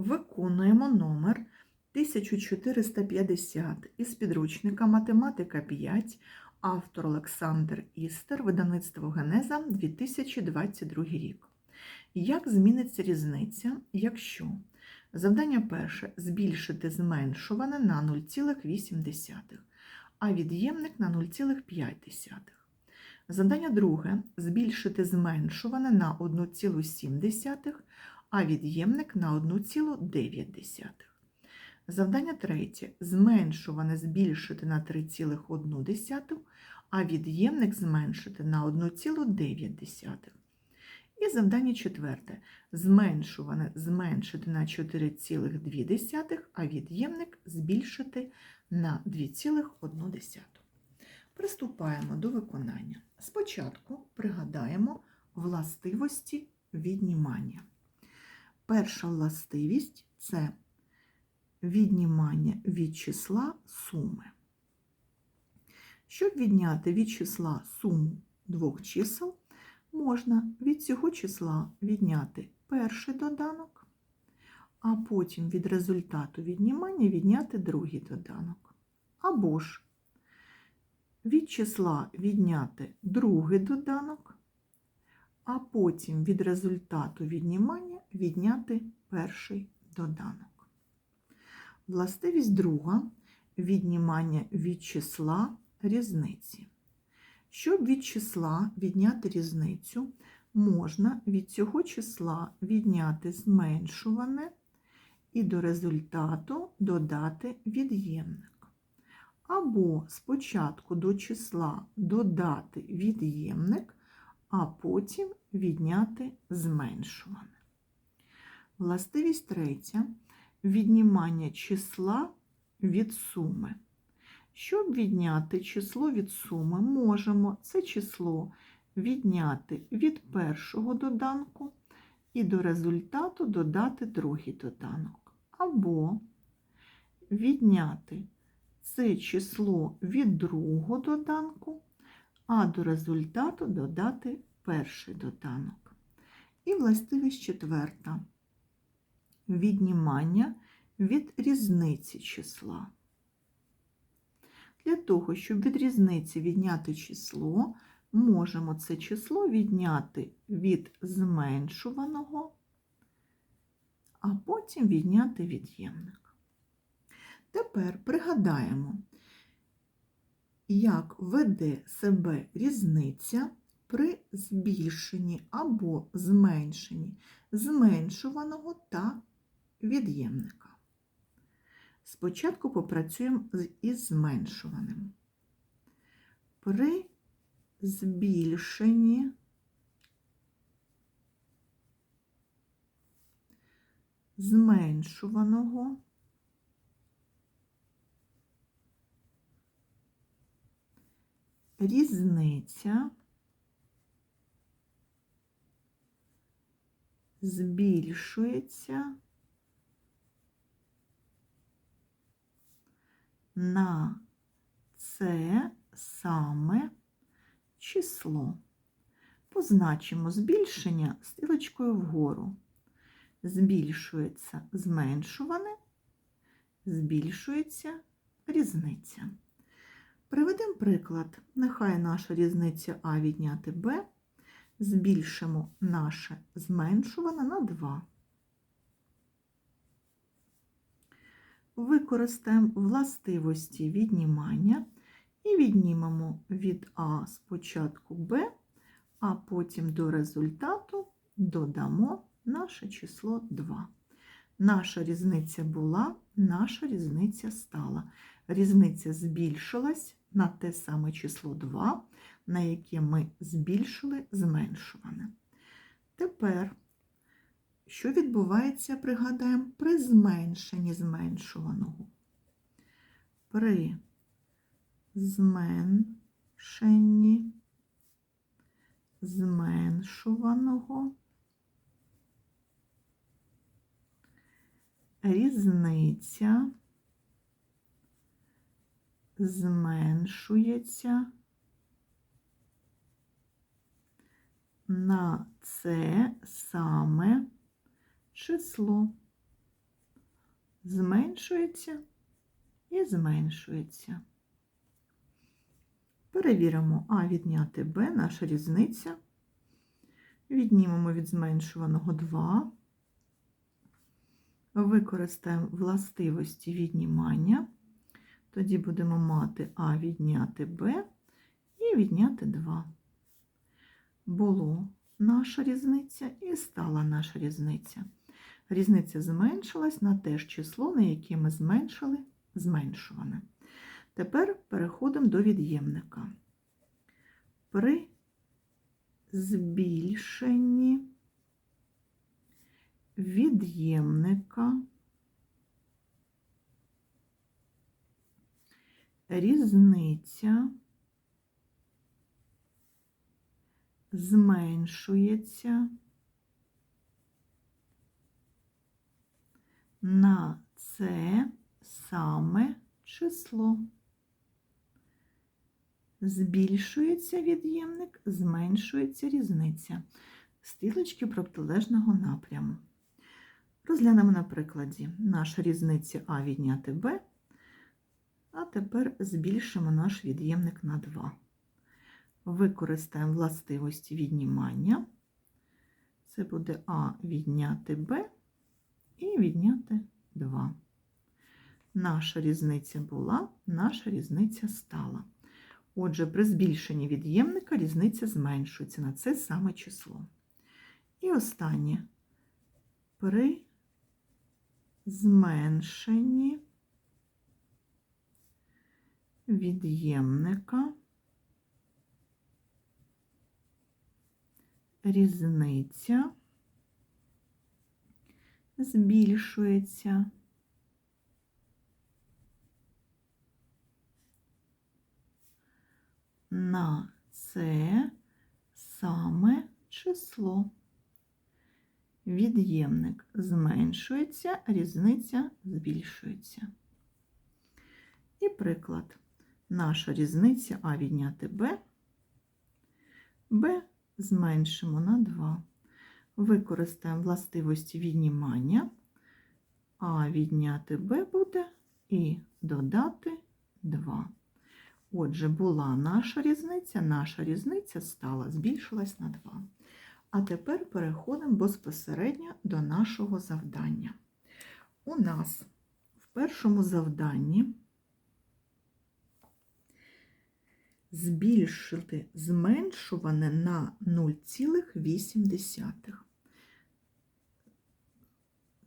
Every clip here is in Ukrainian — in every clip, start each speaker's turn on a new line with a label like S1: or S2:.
S1: Виконуємо номер 1450 із підручника Математика 5, автор Олександр Істер, видавництво Генеза 2022 рік. Як зміниться різниця, якщо завдання перше збільшити зменшуване на 0,8, а від'ємник на 0,5. Завдання друге збільшити зменшуване на 1,7, а від'ємник на 1,9. Завдання третє. Зменшуване збільшити на 3,1, а від'ємник зменшити на 1,9. І завдання четверте. Зменшуване зменшити на 4,2, а від'ємник збільшити на 2,1. Приступаємо до виконання. Спочатку пригадаємо властивості віднімання. Перша властивість це віднімання від числа суми. Щоб відняти від числа суму двох чисел, можна від цього числа відняти перший доданок, а потім від результату віднімання відняти другий доданок. Або ж від числа відняти другий доданок, а потім від результату віднімання відняти перший доданок. Властивість друга віднімання від числа різниці. Щоб від числа відняти різницю, можна від цього числа відняти зменшуване і до результату додати від'ємник. Або спочатку до числа додати від'ємник, а потім відняти зменшуване. Властивість третя віднімання числа від суми. Щоб відняти число від суми, можемо це число відняти від першого доданку і до результату додати другий доданок. Або відняти це число від другого доданку, а до результату додати перший доданок. І властивість четверта віднімання від різниці числа. Для того, щоб від різниці відняти число, можемо це число відняти від зменшуваного, а потім відняти від'ємник. Тепер пригадаємо, як веде себе різниця при збільшенні або зменшенні зменшуваного та від'ємника. Спочатку попрацюємо із зменшуваним. При збільшенні зменшуваного різниця збільшується на це саме число. Позначимо збільшення стрілочкою вгору. Збільшується зменшуване, збільшується різниця. Приведемо приклад. Нехай наша різниця А відняти Б. Збільшимо наше зменшуване на 2. Використаємо властивості віднімання і віднімемо від А спочатку Б, а потім до результату додамо наше число 2. Наша різниця була, наша різниця стала. Різниця збільшилась на те саме число 2, на яке ми збільшили зменшуване. Тепер, що відбувається, пригадаємо, при зменшенні зменшуваного. При зменшенні зменшуваного різниця зменшується на це саме число. зменшується і зменшується. Перевіримо А відняти Б, наша різниця. Віднімемо від зменшуваного 2. Використаємо властивості віднімання. Тоді будемо мати А відняти Б і відняти 2. Було наша різниця і стала наша різниця. Різниця зменшилась на те ж число, на яке ми зменшили зменшуване. Тепер переходимо до від'ємника. При збільшенні від'ємника різниця зменшується на це саме число. Збільшується від'ємник, зменшується різниця. Стрілочки протилежного напряму. Розглянемо на прикладі наша різниця А відняти Б, а тепер збільшимо наш від'ємник на 2. Використаємо властивості віднімання. Це буде А відняти Б і відняти 2. Наша різниця була, наша різниця стала. Отже, при збільшенні від'ємника різниця зменшується на це саме число. І останнє. При зменшенні від'ємника різниця збільшується. на це саме число. Від'ємник зменшується, різниця збільшується. І приклад. Наша різниця А відняти Б, Б зменшимо на 2. Використаємо властивості віднімання, А відняти Б буде і додати 2. Отже, була наша різниця, наша різниця стала, збільшилась на 2. А тепер переходимо безпосередньо до нашого завдання. У нас в першому завданні збільшити зменшуване на 0,8.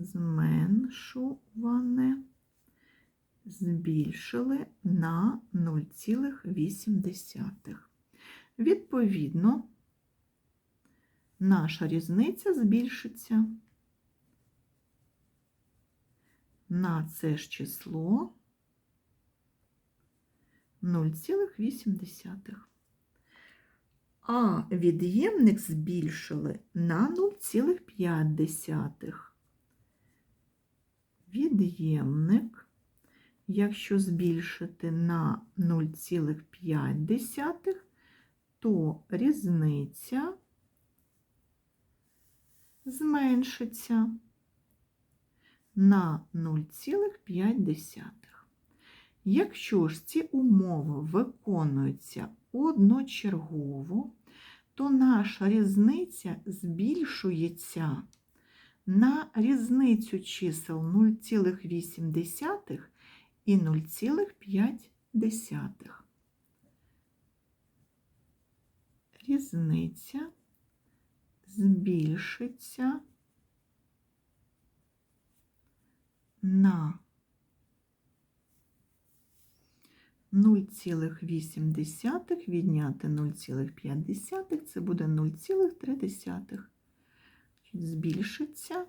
S1: Зменшуване збільшили на 0,8. Відповідно, наша різниця збільшиться на це ж число 0,8. А від'ємник збільшили на 0,5. Від'ємник Якщо збільшити на 0,5, то різниця зменшиться на 0,5. Якщо ж ці умови виконуються одночергово, то наша різниця збільшується на різницю чисел 0,8 і 0,5. Різниця збільшиться на 0,8 відняти 0,5 це буде 0,3. Збільшиться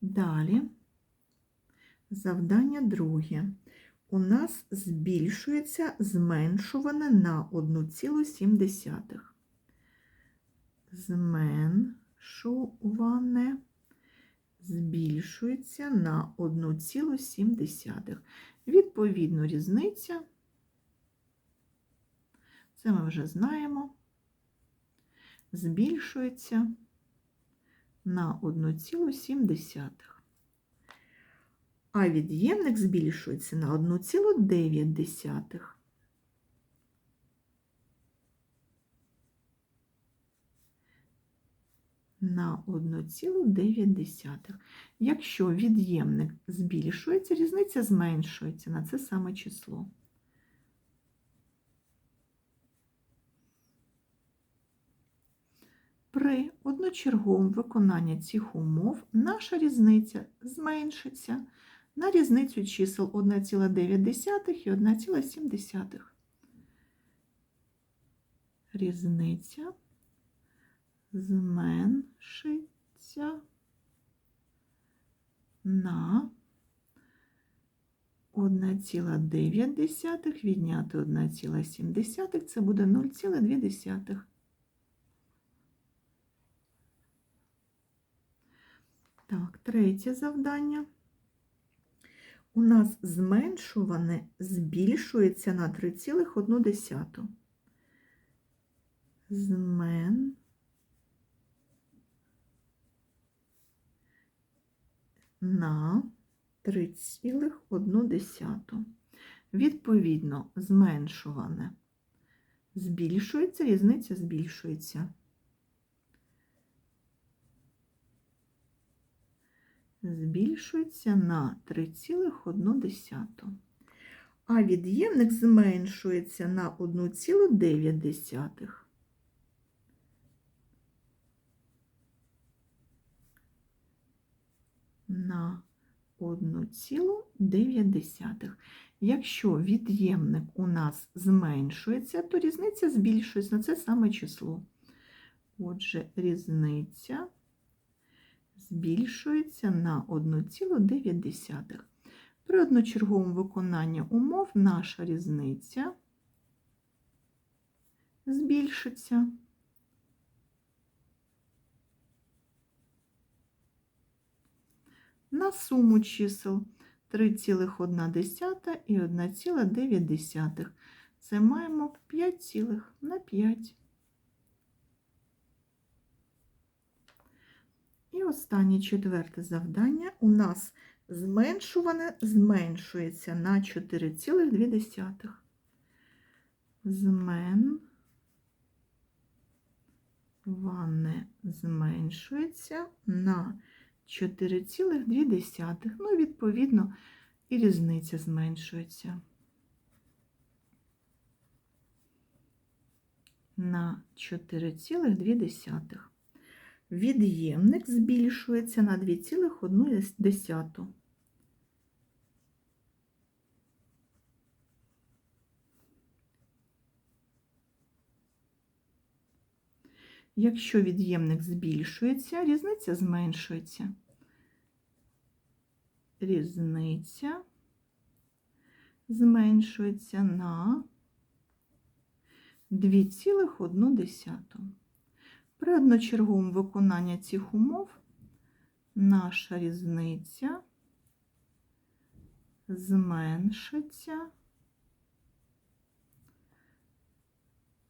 S1: Далі завдання друге. У нас збільшується зменшуване на 1,7. Зменшуване збільшується на 1,7. Відповідно, різниця це ми вже знаємо, збільшується на 1,7. А від'ємник збільшується на 1,9. На 1,9. Якщо від'ємник збільшується, різниця зменшується на це саме число. При одночерговому виконанні цих умов наша різниця зменшиться на різницю чисел 1,9 і 1,7. Різниця зменшиться на 1,9 відняти 1,7, це буде 0,2. Так, третє завдання. У нас зменшуване збільшується на 3,1. Змен. На 3,1. Відповідно, зменшуване збільшується, різниця збільшується. збільшується на 3,1. А від'ємник зменшується на 1,9. На 1,9. Якщо від'ємник у нас зменшується, то різниця збільшується на це саме число. Отже, різниця збільшується на 1,9. При одночерговому виконанні умов наша різниця збільшиться. На суму чисел 3,1 і 1,9. Це маємо 5 цілих на 5. І останнє четверте завдання у нас зменшуване зменшується на 4,2. Зменшуване зменшується на 4,2. Ну, відповідно, і різниця зменшується. На 4,2 від'ємник збільшується на 2,1. Якщо від'ємник збільшується, різниця зменшується. Різниця зменшується на 2,1. При одночерговому виконанні цих умов наша різниця зменшиться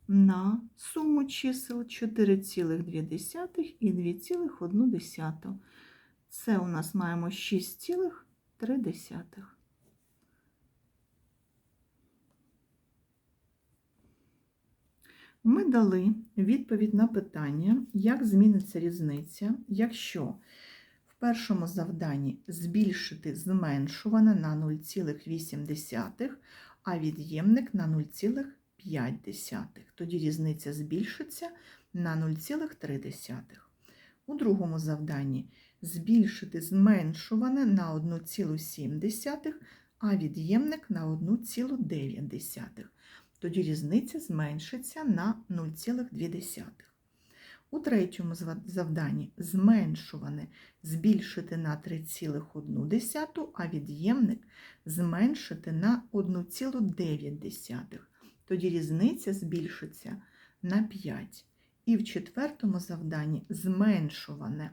S1: на суму чисел 4,2 і 2,1. Це у нас маємо 6,3. Ми дали відповідь на питання, як зміниться різниця, якщо в першому завданні збільшити зменшуване на 0,8, а від'ємник на 0,5. Тоді різниця збільшиться на 0,3. У другому завданні збільшити зменшуване на 1,7, а від'ємник на 1,9 тоді різниця зменшиться на 0,2. У третьому завданні зменшуване збільшити на 3,1, а від'ємник зменшити на 1,9. Тоді різниця збільшиться на 5. І в четвертому завданні зменшуване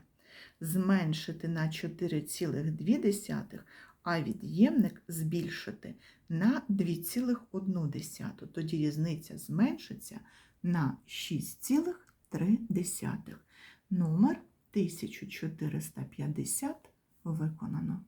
S1: зменшити на 4,2, а від'ємник збільшити на 2,1. Тоді різниця зменшиться на 6,3. Номер 1450 виконано.